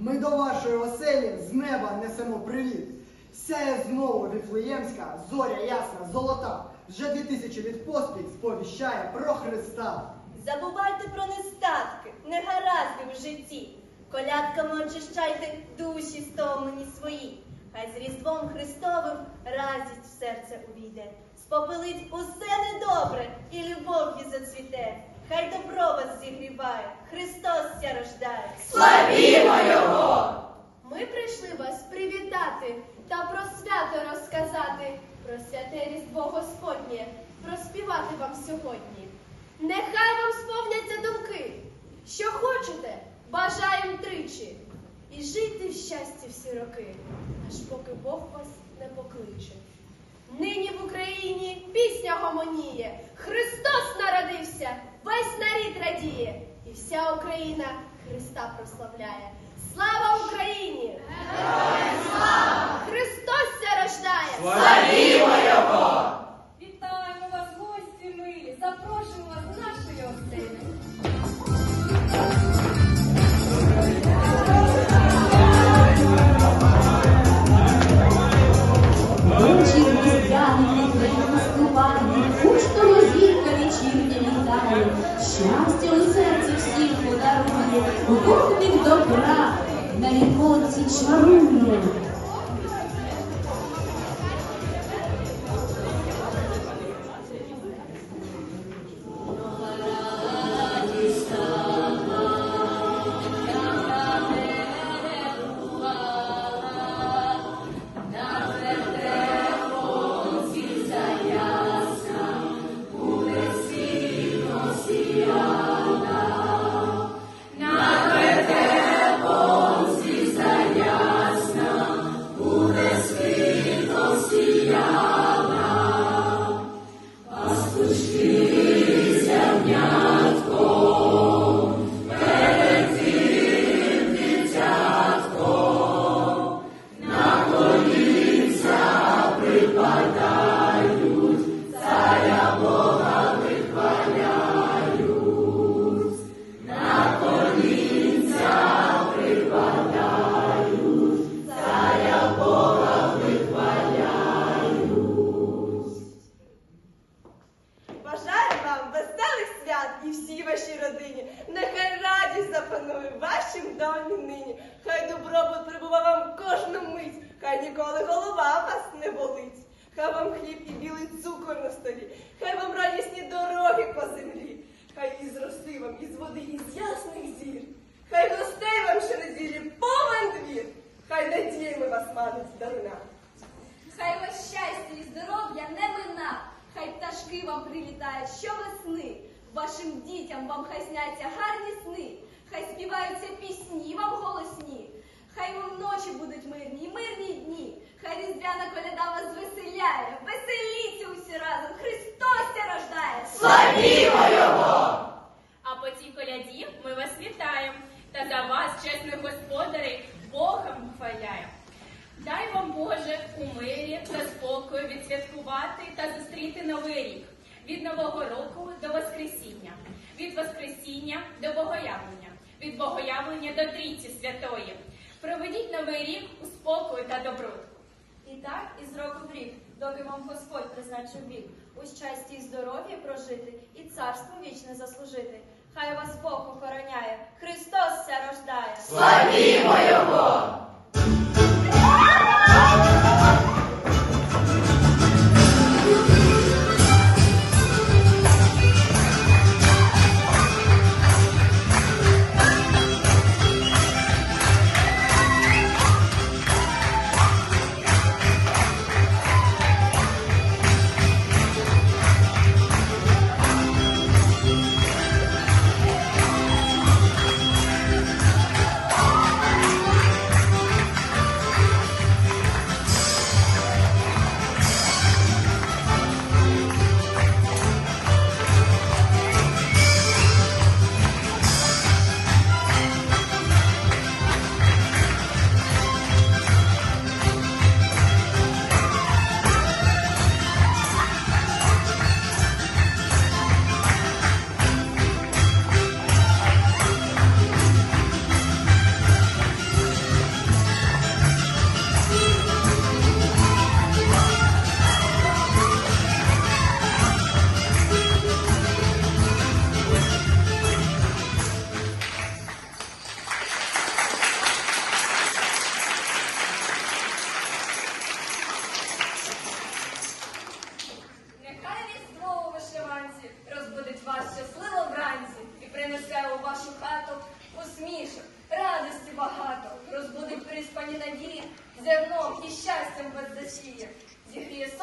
Ми до вашої оселі з неба несемо привіт. Сяє знову віфлеємська, зоря ясна, золота. Вже дві тисячі від поспіль сповіщає про Христа. Забувайте про нестатки, негаразди в житті. Колядками очищайте душі стомлені свої. Хай з Різдвом Христовим радість в серце увійде. Спопилить усе недобре і любов'ю зацвіте. Хай добро вас зігріває, Христос ся рождає. Славімо Його! Ми прийшли вас привітати та про свято розказати, про святе Різдво Господнє, проспівати вам сьогодні. Нехай вам сповняться думки, що хочете, бажаєм тричі, і жити в щасті всі роки, аж поки Бог вас не покличе. Нині в Україні пісня гомоніє, Христос народився, весь нарід радіє, і вся Україна Христа прославляє. Слава Україні! Добра на ніколи голова вас не болить. Хай вам хліб і білий цукор на столі, хай вам радісні дороги по землі, хай із роси вам, із води, із ясних зір. Хай гостей вам щонеділі повен двір, хай надіями вас манить дарина. Хай вас щастя і здоров'я не мина, хай пташки вам прилітають щовесни. Вашим дітям вам хай сняться гарні сни, хай співаються пісні вам голосні, хай вам ночі будуть мирні мирні дні, хай різдвяна коляда вас звеселяє, веселіться усі разом, Христос ся рождає! Славімо Його! А по цій коляді ми вас вітаємо та за вас, чесних господарів, Богом хваляємо. Дай вам Боже у мирі та спокою відсвяткувати та зустріти новий рік. Від Нового року до Воскресіння, від Воскресіння до Богоявлення, від Богоявлення до Трійці Святої. Проведіть новий рік у спокою та добротку. І так із року в рік, доки вам Господь призначив вік, у щасті і здоров'ї прожити і царство вічне заслужити. Хай вас Бог охороняє, Христос ся рождає. Славімо Його!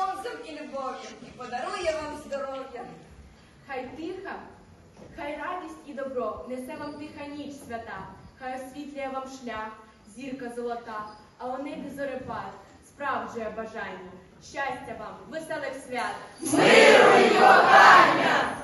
Сонцем і любов'ю, і подарує вам здоров'я. Хай тиха, хай радість і добро несе вам тиха ніч свята, хай освітлює вам шлях, зірка золота, а у небі зорепад, справджує бажання. Щастя вам, веселих свят! Миру й кохання!